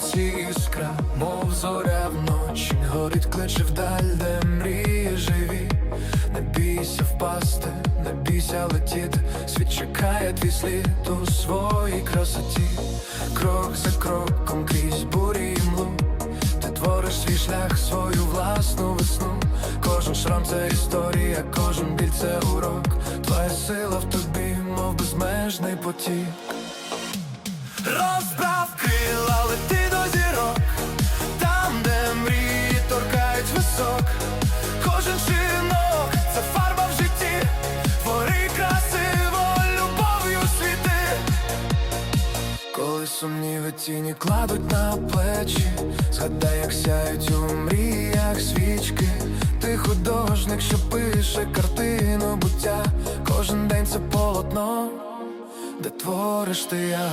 серці іскра, мов зоря вночі, горить, кличе вдаль, де мрії живі, не бійся впасти, не бійся летіти, світ чекає твій слід у своїй красоті, крок за кроком крізь бурі і млу. Ти твориш свій шлях, свою власну весну, кожен шрам це історія, кожен біль це урок, твоя сила в тобі, мов безмежний потік. Розбер! Торкають. Кожен чинок це фарба в житті, твори красиво, любов'ю світи. Коли сумніви тіні кладуть на плечі, згадай, як сяють у мріях свічки. Ти художник, що пише картину буття. Кожен день це полотно, де твориш ти я.